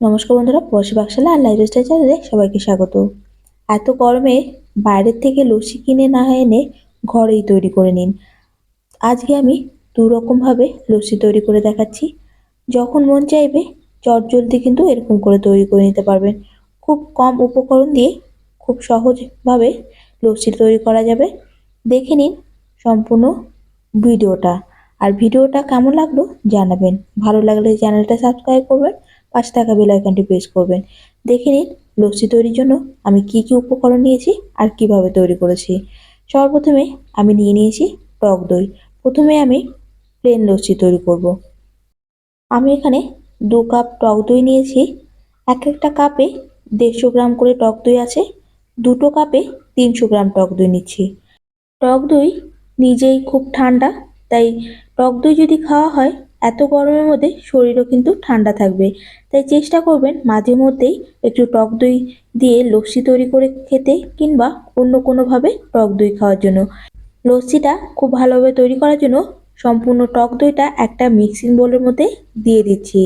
নমস্কার বন্ধুরা বসে বাক্সালা আর লাইফ স্টাইল চ্যানেলে সবাইকে স্বাগত। এত গরমে বাইরের থেকে লস্যি কিনে না এনে ঘরেই তৈরি করে নিন। আজকে আমি দু রকমভাবে লস্যি তৈরি করে দেখাচ্ছি। যখন মন চাইবে, চটজলদি কিন্তু এরকম করে তৈরি করে নিতে পারবেন। খুব কম উপকরণ দিয়ে খুব সহজভাবে লস্যি তৈরি করা যাবে। দেখে নিন সম্পূর্ণ ভিডিওটা। আর ভিডিওটা কেমন লাগল জানাবেন। ভালো লাগলে চ্যানেলটা সাবস্ক্রাইব করবেন। পাশে থাকা আইকনটি প্রেস করবেন। দেখে নিন, লস্যি তৈরির জন্য আমি কি কি উপকরণ নিয়েছি আর কীভাবে তৈরি করেছি। সর্বপ্রথমে আমি নিয়ে নিয়েছি টক দই। প্রথমে আমি প্লেন লস্যি তৈরি করব। আমি এখানে দু কাপ টক দই নিয়েছি। এক একটা কাপে দেড়শো গ্রাম করে টক দই আছে। দুটো কাপে তিনশো গ্রাম টক দই নিচ্ছি। টক দই নিজেই খুব ঠান্ডা, তাই টক দই যদি খাওয়া হয় এত গরমের মধ্যে শরীরও কিন্তু ঠান্ডা থাকবে। তাই চেষ্টা করবেন মাঝে মধ্যেই একটু টক দই দিয়ে লস্যি তৈরি করে খেতে কিংবা অন্য কোনোভাবে টক দই খাওয়ার জন্য। লস্যিটা খুব ভালোভাবে তৈরি করার জন্য সম্পূর্ণ টক দইটা একটা মিক্সিং বোলের মধ্যে দিয়ে দিচ্ছি।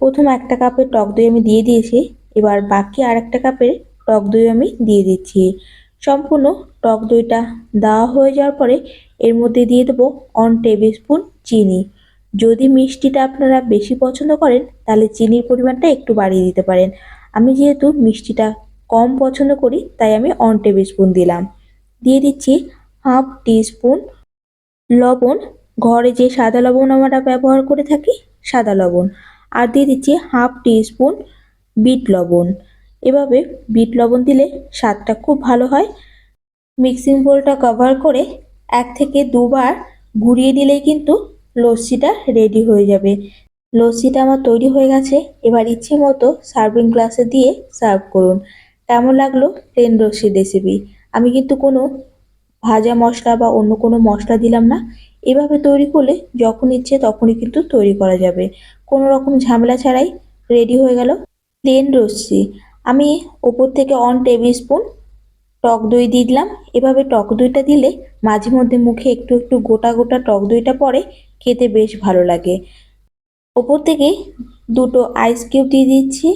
প্রথম একটা কাপের টক দই আমি দিয়ে দিয়েছি, এবার বাকি আর একটা কাপের টক দই আমি দিয়ে দিচ্ছি। সম্পূর্ণ টক দইটা দেওয়া হয়ে যাওয়ার পরে এর মধ্যে দিয়ে দেবো অন টেবিল স্পুন চিনি। যদি মিষ্টিটা আপনারা বেশি পছন্দ করেন, তাহলে চিনির পরিমাণটা একটু বাড়িয়ে দিতে পারেন। আমি যেহেতু মিষ্টিটা কম পছন্দ করি, তাই আমি অন টেবিল স্পুন দিলাম। দিয়ে দিচ্ছি হাফ স্পুন লবণ। ঘরে যে সাদা লবণ আমরা ব্যবহার করে থাকি, সাদা লবণ। আর দিয়ে দিচ্ছি হাফ স্পুন বিট লবণ। এভাবে বিট লবণ দিলে স্বাদটা খুব ভালো হয়। মিক্সিং বোলটা কভার করে এক থেকে দুবার ঘুরিয়ে দিলেই কিন্তু লস্যিটা রেডি হয়ে যাবে। লস্যিটা আমার তৈরি হয়ে গেছে, এবার ইচ্ছে মতো সার্ভিং গ্লাসে দিয়ে সার্ভ করুন। কেমন লাগল প্লেন লস্যির রেসিপি আমি কিন্তু কোনো ভাজা মশলা বা অন্য কোনো মশলা দিলাম না। এভাবে তৈরি করলে যখন ইচ্ছে তখনই কিন্তু তৈরি করা যাবে। কোনো রকম ঝামেলা ছাড়াই রেডি হয়ে গেল প্লেন লস্যি। আমি ওপর থেকে অন টেবিল স্পুন টক দই দিয়ে দিলাম। এভাবে টক দইটা দিলে মাঝে মধ্যে মুখে একটু একটু গোটা গোটা টক দইটা পড়ে। খেতে বেশ ভালো লাগে। ওপর থেকে দুটো আইস কিউব দিয়ে দিচ্ছি।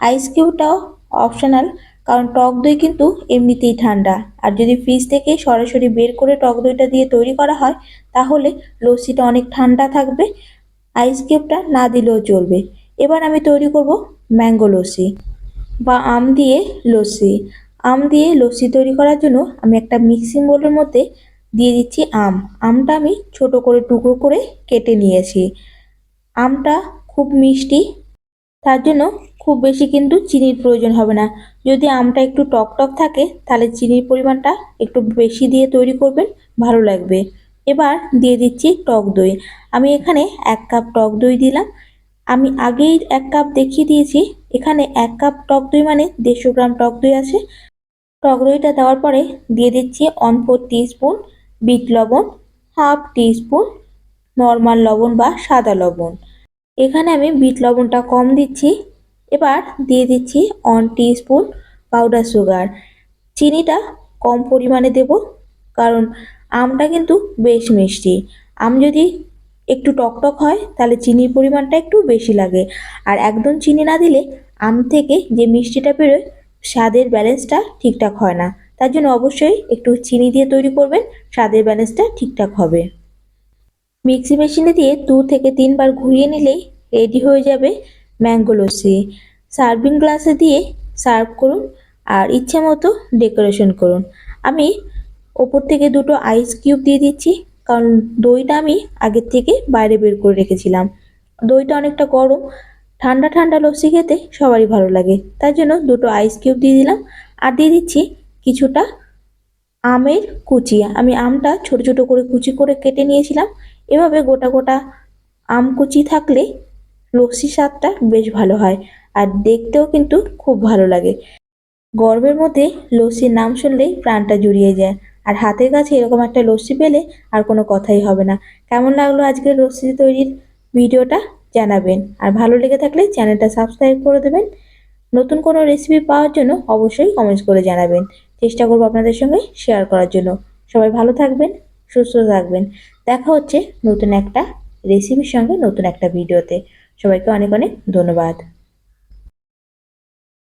আইস কিউবটাও অপশনাল কারণ টক দই কিন্তু এমনিতেই ঠান্ডা। আর যদি ফ্রিজ থেকে সরাসরি বের করে টক দইটা দিয়ে তৈরি করা হয়, তাহলে লস্যিটা অনেক ঠান্ডা থাকবে। আইস কিউবটা না দিলেও চলবে। এবার আমি তৈরি করব ম্যাঙ্গো লস্যি বা আম দিয়ে লস্যি। আম দিয়ে লস্যি তৈরি করার জন্য আমি একটা মিক্সিং বোলের মধ্যে দিয়ে দিচ্ছি আম। আমটা আমি ছোট করে, টুকরো করে কেটে নিয়েছি। আমটা খুব মিষ্টি, তার জন্য খুব বেশি কিন্তু চিনির প্রয়োজন হবে না। যদি আমটা একটু টক টক থাকে, তাহলে চিনির পরিমাণটা একটু বেশি দিয়ে তৈরি করবেন, ভালো লাগবে। এবার দিয়ে দিচ্ছি টক দই। আমি এখানে এক কাপ টক দই দিলাম। আমি আগেই এক কাপ দেখিয়ে দিয়েছি। এখানে এক কাপ টক দই মানে দেড়শো গ্রাম টক দই আছে। টক দইটা দেওয়ার পরে দিয়ে দিচ্ছি অন ফোর স্পুন বিট লবণ, হাফ স্পুন নর্মাল লবণ বা সাদা লবণ। এখানে আমি বিট লবণটা কম দিচ্ছি। এবার দিয়ে দিচ্ছি অন স্পুন পাউডার সুগার। চিনিটা কম পরিমাণে দেব, কারণ আমটা কিন্তু বেশ মিষ্টি। আম যদি একটু টকটক হয়, তাহলে চিনির পরিমাণটা একটু বেশি লাগে। আর একদম চিনি না দিলে আম থেকে যে মিষ্টিটা বেরোয়, স্বাদের ব্যালেন্সটা ঠিকঠাক হয় না। তার জন্য অবশ্যই একটু চিনি দিয়ে তৈরি করবেন, স্বাদের ব্যালেন্সটা ঠিকঠাক হবে। মিক্সি মেশিনে দিয়ে দু থেকে তিনবার ঘুরিয়ে নিলেই রেডি হয়ে যাবে ম্যাঙ্গো লস্যি। সার্ভিং গ্লাসে দিয়ে সার্ভ করুন আর ইচ্ছে মতো ডেকোরেশন করুন। আমি ওপর থেকে দুটো আইস কিউব দিয়ে দিচ্ছি, কারণ দইটা আমি আগের থেকে বাইরে বের করে রেখেছিলাম। দইটা অনেকটা গরম, ঠান্ডা ঠান্ডা লস্যি খেতে সবারই ভালো লাগে। তার জন্য দুটো আইস কিউব দিয়ে দিলাম আর দিয়ে দিচ্ছি কিছুটা আমের কুচি আমি আমটা ছোট ছোট করে কুচি করে কেটে নিয়েছিলাম। এভাবে গোটা গোটা আম কুচি থাকলে লস্যি স্বাদটা বেশ ভালো হয় আর দেখতেও কিন্তু খুব ভালো লাগে। গর্বের মধ্যে লস্যির নাম শুনলেই প্রাণটা জুড়িয়ে যায়। আর হাতের কাছে এরকম একটা লস্যি পেলে আর কোনো কথাই হবে না। কেমন লাগল আজকের লস্যি তৈরির ভিডিওটা জানাবেন। আর ভালো লেগে থাকলে চ্যানেলটা সাবস্ক্রাইব করে দেবেন। নতুন কোনো রেসিপি পাওয়ার জন্য অবশ্যই কমেন্টস করে জানাবেন। চেষ্টা করব আপনাদের সঙ্গে শেয়ার করার জন্য। সবাই ভালো থাকবেন, সুস্থ থাকবেন। দেখা হচ্ছে নতুন একটা রেসিপির সঙ্গে নতুন একটা ভিডিওতে সবাইকে অনেক অনেক ধন্যবাদ।